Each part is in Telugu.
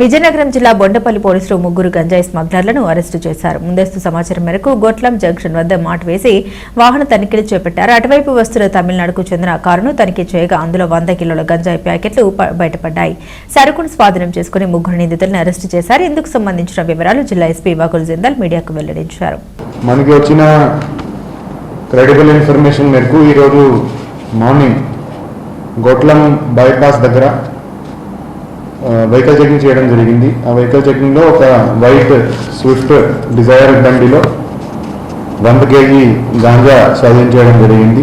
Vizianagaram జిల్లా బొండపల్లి పోలీసులు ముగ్గురు గంజాయి స్మగ్లర్లను అరెస్టు చేశారు. ముందస్తు సమాచారం మేరకు గోట్లం జంక్షన్ వద్ద మాట్ వేసి వాహన తనిఖీలు చేపట్టారు. అటువైపు వస్తున్న తమిళనాడుకు చెందిన కారును తనిఖీ చేయగా అందులో వంద కిలోల గంజాయి ప్యాకెట్లు బయటపడ్డాయి. సరుకును స్వాధీనం చేసుకుని ముగ్గురు నిందితులను అరెస్టు చేశారు. ఇందుకు సంబంధించిన వివరాలు జిల్లా ఎస్పీ వకుల్ జిందాల్ మీడియాకు వెల్లడించారు. మనకి వచ్చిన క్రెడిబుల్ ఇన్ఫర్మేషన్ మేరకు ఈరోజు మార్నింగ్ గోట్లం బైపాస్ దగ్గర వెహికల్ చెకింగ్ చేయడం జరిగింది. ఆ వెహికల్ చెకింగ్లో ఒక వైట్ స్విఫ్ట్ డిజైర్ బండిలో వంద కేజీ గాంజా స్వాధీనం చేయడం జరిగింది.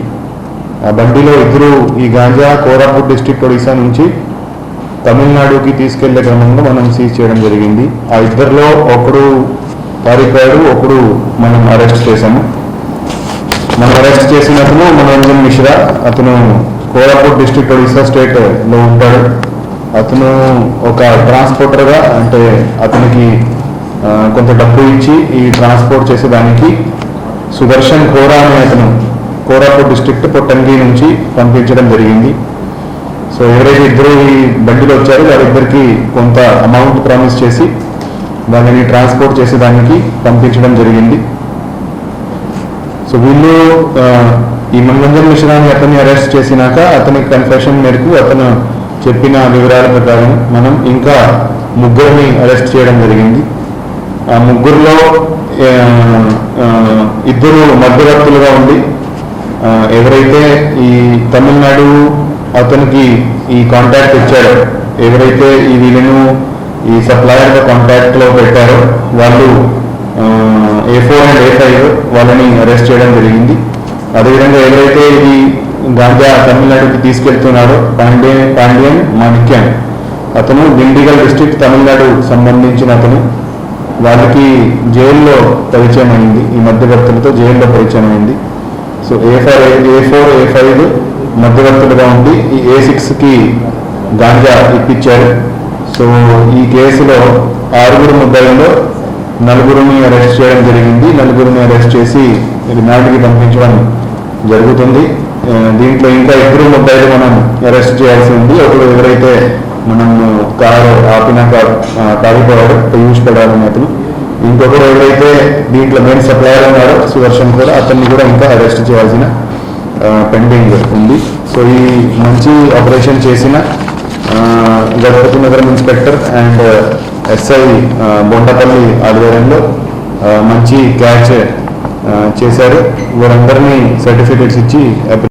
ఆ బండిలో ఇద్దరు ఈ గాంజా కోరాపూర్ డిస్టిక్ ఒడిశా నుంచి తమిళనాడుకి తీసుకెళ్ళే క్రమంలో మనం సీజ్ చేయడం జరిగింది. ఆ ఇద్దరిలో ఒకడు పారిపోయాడు ఒకడు మనం అరెస్ట్ చేశాము. మనం అరెస్ట్ చేసినప్పుడు మనోరంజన్ మిశ్రా అతను కోరాపుట్ డిస్ట్రిక్ట్ ఒడిశా స్టేట్లో ఉంటాడు. అతను ఒక ట్రాన్స్పోర్టర్గా అంటే అతనికి కొంత డబ్బు ఇచ్చి ఈ ట్రాన్స్పోర్ట్ చేసేదానికి సుదర్శన్ కోరా అనే అతను కోరాపూర్ డిస్ట్రిక్ట్ పొట్టంగి నుంచి పంపించడం జరిగింది. సో ఎవరైతే ఇద్దరు ఈ బండిలో వచ్చారో వారిద్దరికి కొంత అమౌంట్ ప్రామిస్ చేసి వాళ్ళని ట్రాన్స్పోర్ట్ చేసేదానికి పంపించడం జరిగింది. సో వీళ్ళు ఈ మనోరంజన్ మిశ్రాన్ని అతన్ని అరెస్ట్ చేసినాక అతని కన్ఫెషన్ మేరకు అతను చెప్పిన వివరాల ప్రకారం మనం ఇంకా ముగ్గురిని అరెస్ట్ చేయడం జరిగింది. ఆ ముగ్గురులో ఇద్దరు మధ్యవర్తులుగా ఉండి ఎవరైతే ఈ తమిళనాడు అతనికి ఈ కాంటాక్ట్ ఇచ్చారో ఎవరైతే ఈ వీళ్ళను ఈ సప్లయర్ కాంటాక్ట్లో పెట్టారో వాళ్ళు A four and A five వాళ్ళని అరెస్ట్ చేయడం జరిగింది. అదేవిధంగా ఎవరైతే ఇది గాంజా తమిళనాడుకి తీసుకెళ్తున్నాడు పాండే పాండ్యన్ మాణిక్యన్. అతను దిండిగల్ డిస్ట్రిక్ట్ తమిళనాడు సంబంధించిన అతను. వాళ్ళకి జైల్లో పరిచయం అయింది ఈ మధ్యవర్తులతో జైల్లో పరిచయం అయింది. So A five A four A five మధ్యవర్తులుగా ఉండి ఈ ఏ సిక్స్కి గాంజా ఇప్పించారు సో ఈ కేసులో ఆరుగురు ముద్దాయిలో నలుగురిని అరెస్ట్ చేయడం జరిగింది. నలుగురిని అరెస్ట్ చేసి రిమాండ్కి పంపించడం జరుగుతుంది. దీంట్లో ఇంకా ఇద్దరు ముద్దాయిలు మనం అరెస్ట్ చేయాల్సి ఉంది. ఒకరు ఎవరైతే మనం కారు ఆపినాక ఆ, పీయూష్ పడాలని అతను ఇంకొకరు ఎవరైతే దీంట్లో మెయిన్ సప్లయర్ ఉన్నాడో సుదర్శన్ కూడా అతన్ని కూడా ఇంకా అరెస్ట్ చేయాల్సిన పెండింగ్ ఉంది. సో ఈ మంచి ఆపరేషన్ చేసిన ఆ, గణపతి నగరం ఇన్స్పెక్టర్ అండ్ ఎస్ఐ బొండపల్లి ఆధ్వర్యంలో మంచి క్యాచ్ చేశారు. వారందరినీ సర్టిఫికేట్స్ ఇచ్చి